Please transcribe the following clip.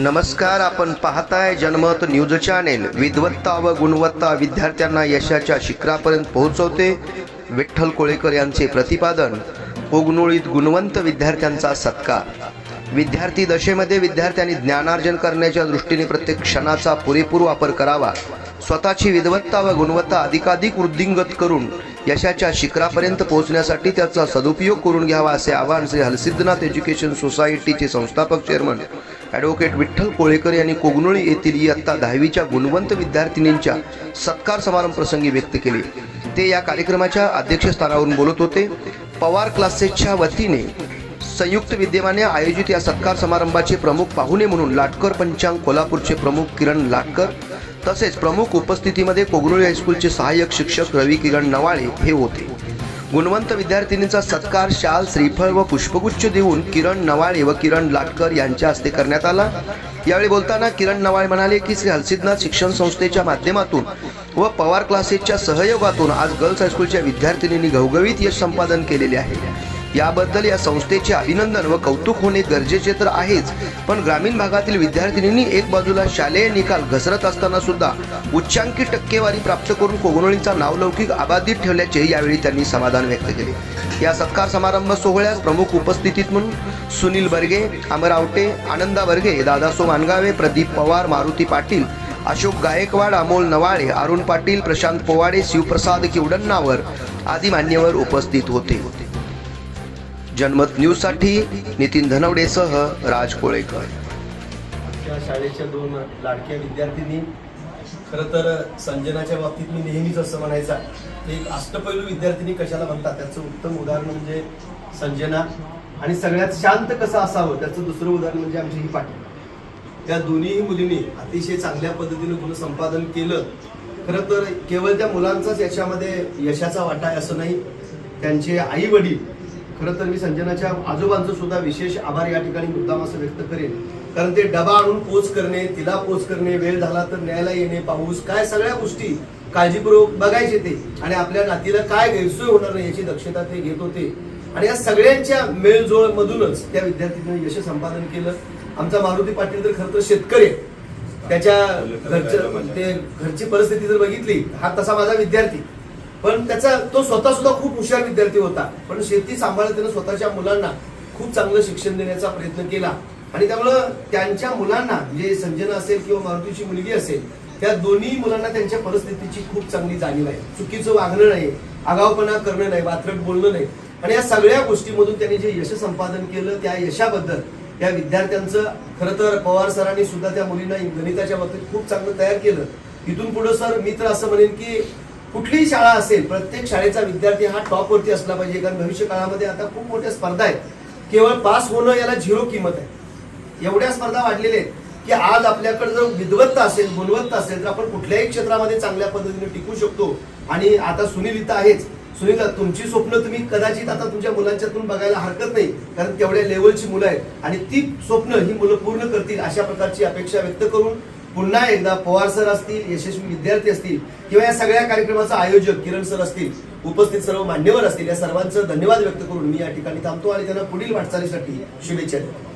नमस्कार आपण पाहताय जनमत न्यूज चॅनेल. विद्वत्ता व गुणवत्ता विद्यार्थ्यांना यशाच्या शिखरापर्यंत पोहोचवते विठ्ठल कोळेकर यांचे प्रतिपादन. उगनुळीत गुणवंत विद्यार्थ्यांचा सत्कार. विद्यार्थी दशेमध्ये विद्यार्थ्यांनी ज्ञानार्जन करण्याच्या दृष्टीने प्रत्येक क्षणाचा पुरेपूर वापर करावा. स्वतःची विद्वत्ता व गुणवत्ता अधिकाधिक वृद्धिंगत करून यशाच्या शिखरापर्यंत पोहोचण्यासाठी त्याचा सदुपयोग करून घ्यावा असे आवाहन श्री हलसिद्धनाथ एज्युकेशन सोसायटीचे संस्थापक चेअरमन ॲडव्होकेट विठ्ठल कोळेकर यांनी कोगनोळी येथील इयत्ता दहावीच्या गुणवंत विद्यार्थिनींच्या सत्कार समारंभ प्रसंगी व्यक्त केले. ते या कार्यक्रमाच्या अध्यक्षस्थानावरून बोलत होते. पवार क्लासेसच्या वतीने संयुक्त विद्यमाने आयोजित या सत्कार समारंभाचे प्रमुख पाहुणे म्हणून लाटकर पंचांग कोल्हापूरचे प्रमुख किरण लाटकर तसेच प्रमुख उपस्थितीमध्ये कोगनोळी हायस्कूलचे सहाय्यक शिक्षक रवी किरण नवाळे हे होते. गुणवंत विद्यार्थिनींचा सत्कार शाल श्रीफळ व पुष्पगुच्छ देऊन किरण नवाळे व किरण लाटकर यांच्या हस्ते करण्यात आला. यावेळी बोलताना किरण नवाळे म्हणाले की श्री हलसिद्धनाथ शिक्षण संस्थेच्या माध्यमातून व पवार क्लासेसच्या सहयोगातून आज गर्ल्स हायस्कूलच्या विद्यार्थिनींनी घवघवीत यश संपादन केलेले आहे. याबद्दल या संस्थेचे अभिनंदन व कौतुक होणे गरजेचे तर आहेच पण ग्रामीण भागातील विद्यार्थिनींनी एक बाजूला शालेय निकाल घसरत असताना सुद्धा उच्चांकी टक्केवारी प्राप्त करून कोगनोळींचा नावलौकिक अबाधित ठेवल्याचे यावेळी त्यांनी समाधान व्यक्त केले. या सत्कार समारंभ सोहळ्यास प्रमुख उपस्थितीत म्हणून सुनील बर्गे अमर आवटे आनंदा बर्गे दादासो मानगावे प्रदीप पवार मारुती पाटील अशोक गायकवाड अमोल नवाळे अरुण पाटील प्रशांत पोवाडे शिवप्रसाद किवडन्नावर आदी मान्यवर उपस्थित होते. जनमत न्यूजसाठी नितीन धनवडेसह राज कोळेकर. आमच्या शाळेच्या दोन लाडक्या विद्यार्थिनी खरं तर संजनाच्या बाबतीत मी नेहमीच असं म्हणायचा एक अष्टपैलू विद्यार्थिनी कशाला म्हणतात? त्याचं उत्तम उदाहरण म्हणजे संजना. आणि सगळ्यात शांत कसं असावं? त्याचं दुसरं उदाहरण म्हणजे आमची ही पाटील. त्या दोन्हीही मुलींनी अतिशय चांगल्या पद्धतीने गुण संपादन केलं. खरं तर केवळ त्या मुलांचाच याच्यामध्ये यशाचा वाटा आहे असं नाही. त्यांचे आई वडील खरं तर मी संजनाच्या आजोबांचं सुद्धा विशेष आभार या ठिकाणी मुद्दाम असं व्यक्त करेन. कारण ते डबा आणून पोच करणे तिला पोच करणे वेळ झाला तर न्यायला येणे पाऊस काय सगळ्या गोष्टी काळजीपूर्वक बघायचे ते. आणि आपल्या नातीला काय गैरसोय होणार नाही याची दक्षता ते घेत होते. आणि या सगळ्यांच्या मेळजोळ मधूनच त्या विद्यार्थ्यांनी यश संपादन केलं. आमचा मारुती पाटील तर खरं तर शेतकरी त्याच्या घरच्या ते घरची परिस्थिती जर बघितली हा तसा माझा विद्यार्थी. पण त्याचा तो स्वतः सुद्धा खूप हुशार विद्यार्थी होता. पण शेती सांभाळत त्यानं स्वतःच्या मुलांना खूप चांगलं शिक्षण देण्याचा प्रयत्न केला. आणि त्यामुळं त्यांच्या मुलांना जे संजना असेल किंवा मारुतीची मुलगी असेल त्या दोन्ही मुलांना त्यांच्या परिस्थितीची खूप चांगली जाणीव आहे. चुकीचं वागणं नाही आगावपणा करणं नाही वात्रट बोलणं नाही. आणि या सगळ्या गोष्टीमधून त्यांनी जे यश संपादन केलं त्या यशाबद्दल या विद्यार्थ्यांचं खरं तर पवार सरांनी सुद्धा त्या मुलींना गणिताच्या बाबतीत खूप चांगलं तयार केलं. इथून पुढे सर मी तर असं म्हणेन की कुठलीही शाळा असेल प्रत्येक शाळेचा विद्यार्थी हा टॉप वरती असला पाहिजे. कारण भविष्य काळामध्ये आता खूप मोठ्या स्पर्धा आहेत. केवळ पास होणं याला झिरो किंमत आहे. एवढ्या स्पर्धा वाढलेल्या आहेत की आज आपल्याकडे जर विद्वत्ता असेल गुणवत्ता असेल तर आपण कुठल्याही क्षेत्रामध्ये चांगल्या पद्धतीने टिकू शकतो. आणि आता सुनील इथं आहेच. सुनील तुमची स्वप्न तुम्ही कदाचित आता तुमच्या मुलांच्यातून बघायला हरकत नाही. कारण तेवढ्या लेवलची मुलं आहेत. आणि ती स्वप्न ही मुलं पूर्ण करतील अशा प्रकारची अपेक्षा व्यक्त करून पुन्हा एकदा पवार सर असतील यशस्वी विद्यार्थी असतील किंवा या सगळ्या कार्यक्रमाचं आयोजक किरण सर असतील उपस्थित सर्व मान्यवर असतील या सर्वांचं धन्यवाद व्यक्त करून मी या ठिकाणी थांबतो आणि त्यांना पुढील वाटचालीसाठी शुभेच्छा देतो.